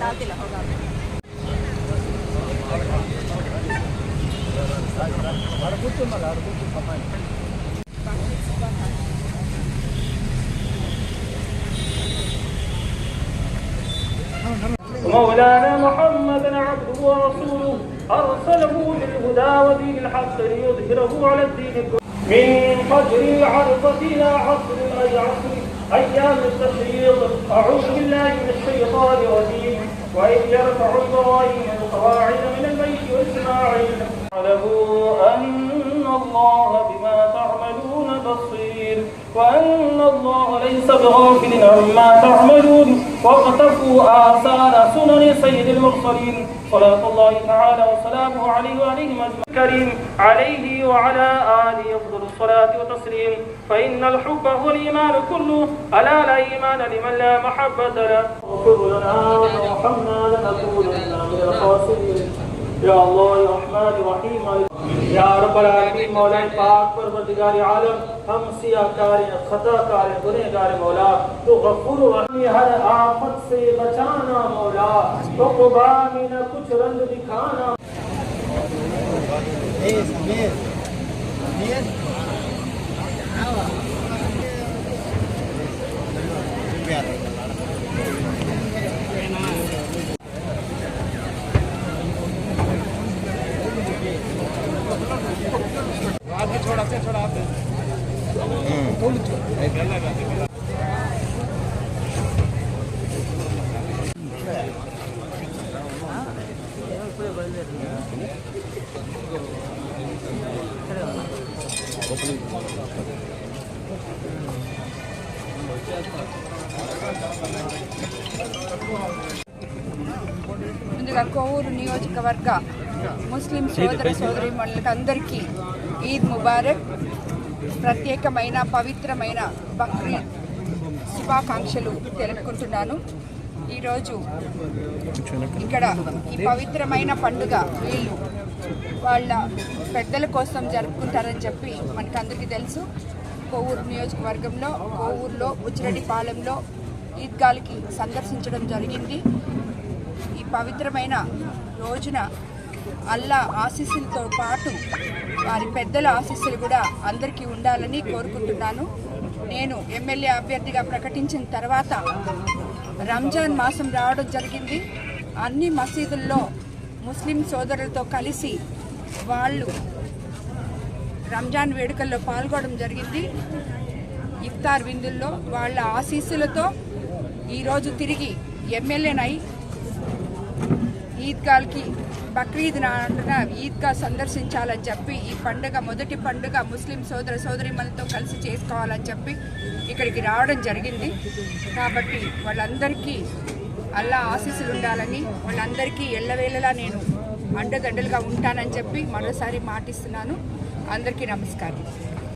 डालते होगा مولانا محمدا عبده ورسوله أرسله بالهدى ودين الحق ليظهره على الدين كله من فجر العرفة إلى عصر أي عصر أيام التشريق أعوذ بالله من الشيطان الرجيم وإذ يرفع إبراهيم القواعد من البيت وإسماعيل. اعلموا أن الله بما تعملون بصير وأن الله ليس بغافل عما تعملون. واقتفوا آثار سنن سيد المرسلين صلاة الله تعالى وسلامه عليه وعليهم أجمعين. الكريم عليه وعلى آله أفضل الصلاة والتسليم. فإن الحب هو الإيمان كله. ألا لا إيمان لمن لا محبة له. اغفر لنا وارحمنا لنكونن من الخاسرين. یا اللہ الرحمن الرحیم یا رب العالمین. مولا پاک پر پروردگار عالم، ہم سیاہ کاری خطا کاری گنہ گار مولا. تو غفور و رحمی ہر آفت سے بچانا مولا. تو قبا نہ کچھ رنگ دکھانا. Yeah. ముందుగా కోవూరు నియోజకవర్గ ముస్లిం సోదర సోదరి అందరికీ ఈద్ ముబారక్ ప్రత్యేకమైన పవిత్రమైన బక్రీద్ శుభాకాంక్షలు తెలుపుకుంటున్నాను. ఈరోజు ఇక్కడ ఈ పవిత్రమైన పండుగ వీళ్ళు వాళ్ళ పెద్దల కోసం జరుపుకుంటారని చెప్పి మనకు అందరికీ తెలుసు. కోవూరు నియోజకవర్గంలో కోవూరులో ఉచ్చిరెడ్డిపాలెంలో ఈద్గాలకి సందర్శించడం జరిగింది. ఈ పవిత్రమైన రోజున అల్లా ఆశీస్సులతో పాటు వారి పెద్దల ఆశీస్సులు కూడా అందరికీ ఉండాలని కోరుకుంటున్నాను. నేను ఎమ్మెల్యే అభ్యర్థిగా ప్రకటించిన తర్వాత రంజాన్ మాసం రావడం జరిగింది. అన్ని మసీదుల్లో ముస్లిం సోదరులతో కలిసి వాళ్ళు రంజాన్ వేడుకల్లో పాల్గొనడం జరిగింది. ఇఫ్తార్ విందుల్లో వాళ్ళ ఆశీస్సులతో ఈరోజు తిరిగి ఎమ్మెల్యేనై ఈద్గాల్కి బక్రీద్ నాడున ఈద్గా సందర్శించాలని చెప్పి ఈ పండుగ మొదటి పండుగ ముస్లిం సోదర సోదరిమలతో కలిసి చేసుకోవాలని చెప్పి ఇక్కడికి రావడం జరిగింది. కాబట్టి వాళ్ళందరికీ అల్లా ఆశీస్సులు ఉండాలని వాళ్ళందరికీ ఎల్లవేళలా నేను అండదండలుగా ఉంటానని చెప్పి మరోసారి మాటిస్తున్నాను. అందరికీ నమస్కారం.